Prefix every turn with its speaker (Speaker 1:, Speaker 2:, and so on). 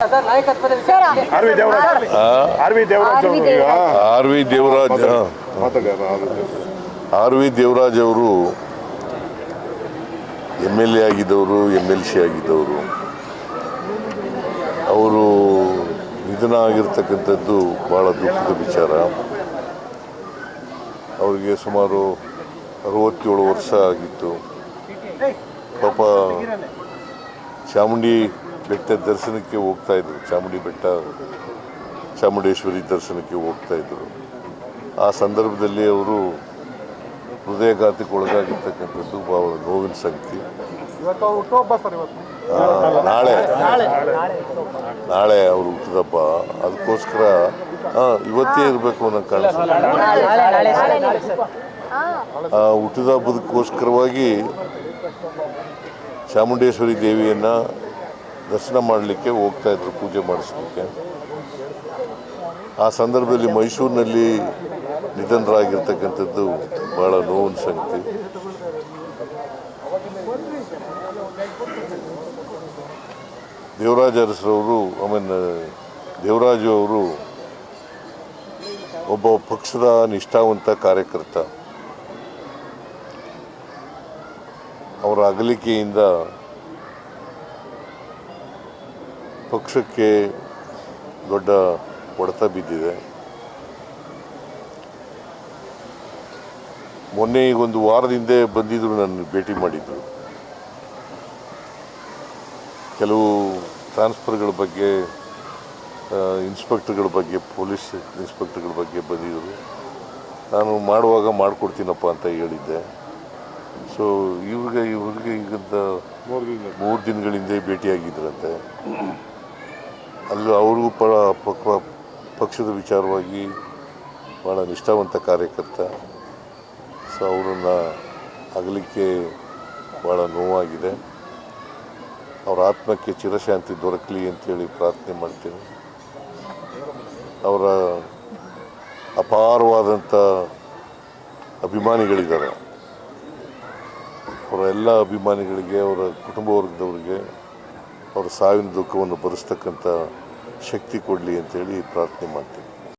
Speaker 1: Sir ನಾಯಕತ್ವದ
Speaker 2: sir
Speaker 3: R V Devaraj. R V Devaraj
Speaker 2: R V
Speaker 3: ಅವರು
Speaker 2: Devaraj.
Speaker 4: R V Devaraj
Speaker 3: ಮಾತಾಡಿ
Speaker 4: R V Devaraj ಅವರು M L A ಆಗಿದ್ದವರು M L C ಆಗಿದ್ದವರು. ಅವರು ನಿಧನ ಆಗಿರ್ತಕ್ಕಂಥದ್ದು ಭಾಳ ದುಃಖದ ವಿಚಾರ. ಅವರಿಗೆ ಸುಮಾರು ಅರವತ್ತೇಳು ವರ್ಷ ಆಗಿತ್ತು. ಪಾಪ ಚಾಮುಂಡಿ ಬೆಟ್ಟ ದರ್ಶನಕ್ಕೆ ಹೋಗ್ತಾ ಇದ್ರು. ಚಾಮುಂಡಿ ಬೆಟ್ಟ ಚಾಮುಂಡೇಶ್ವರಿ ದರ್ಶನಕ್ಕೆ ಹೋಗ್ತಾ ಇದ್ರು. ಆ ಸಂದರ್ಭದಲ್ಲಿ ಅವರು ಹೃದಯಘಾತಕ್ಕೆ ಒಳಗಾಗಿರ್ತಕ್ಕಂಥದ್ದು ಅವರ ನೋವಿನ ಸಂಗತಿ. ನಾಳೆ. ನಾಳೆ ಅವರು ಹುಟ್ಟಿದಪ್ಪ ಅದಕ್ಕೋಸ್ಕರ ಇವತ್ತೇ ಇರಬೇಕು ಅನ್ನೋ ಕಾರಣ. ಆ ಹುಟ್ಟಿದ ಹಬ್ಬದಕ್ಕೋಸ್ಕರವಾಗಿ ಚಾಮುಂಡೇಶ್ವರಿ ದೇವಿಯನ್ನು ದರ್ಶನ ಮಾಡಲಿಕ್ಕೆ ಹೋಗ್ತಾ ಇದ್ರು, ಪೂಜೆ ಮಾಡಿಸ್ಲಿಕ್ಕೆ. ಆ ಸಂದರ್ಭದಲ್ಲಿ ಮೈಸೂರಿನಲ್ಲಿ ನಿಧನರಾಗಿರ್ತಕ್ಕಂಥದ್ದು ಬಹಳ ನೋವಿನ ಸಂಗತಿ. ದೇವರಾಜ ಅರಸರವರು ಆಮೇಲೆ ದೇವರಾಜು ಅವರು ಒಬ್ಬ ಪಕ್ಷದ ನಿಷ್ಠಾವಂತ ಕಾರ್ಯಕರ್ತ. ಅವರ ಅಗಲಿಕೆಯಿಂದ ಪಕ್ಷಕ್ಕೆ ದೊಡ್ಡ ಹೊಡೆತ ಬಿದ್ದಿದೆ. ಮೊನ್ನೆ ಈಗ ಒಂದು ವಾರದಿಂದ ಬಂದಿದ್ರು ನನ್ನ ಭೇಟಿ ಮಾಡಿದ್ರು. ಕೆಲವು ಟ್ರಾನ್ಸ್ಫರ್ಗಳ ಬಗ್ಗೆ ಇನ್ಸ್ಪೆಕ್ಟರ್ಗಳ ಬಗ್ಗೆ ಪೊಲೀಸ್ ಇನ್ಸ್ಪೆಕ್ಟರ್ಗಳ ಬಗ್ಗೆ ಬಂದಿದ್ದರು ನಾನು ಮಾಡುವಾಗ ಮಾಡಿಕೊಡ್ತೀನಪ್ಪ ಅಂತ ಹೇಳಿದ್ದೆ. ಸೊ ಇವ್ರಿಗೆ ಇವ್ರಿಗೆ ಈಗಂತ ಮೂರು ದಿನಗಳಿಂದ ಭೇಟಿಯಾಗಿದ್ರಂತೆ. ಅಲ್ಲಿ ಅವ್ರಿಗೂ ಪ ಪಕ್ಷದ ವಿಚಾರವಾಗಿ ಭಾಳ ನಿಷ್ಠಾವಂತ ಕಾರ್ಯಕರ್ತ. ಸೊ ಅವರನ್ನು ಅಗಲಿಕ್ಕೆ ಭಾಳ ನೋವಾಗಿದೆ. ಅವರ ಆತ್ಮಕ್ಕೆ ಚಿರಶಾಂತಿ ದೊರಕಲಿ ಅಂತೇಳಿ ಪ್ರಾರ್ಥನೆ ಮಾಡ್ತೀನಿ. ಅವರ ಅಪಾರವಾದಂಥ ಅಭಿಮಾನಿಗಳಿದ್ದಾರೆ. ಅವರ ಎಲ್ಲ ಅಭಿಮಾನಿಗಳಿಗೆ, ಅವರ ಕುಟುಂಬ ವರ್ಗದವರಿಗೆ ಅವರ ಸಾವಿನ ದುಃಖವನ್ನು ಭರಿಸ್ತಕ್ಕಂಥ ಶಕ್ತಿ ಕೊಡಲಿ ಅಂತೇಳಿ ಪ್ರಾರ್ಥನೆ ಮಾಡ್ತೀನಿ.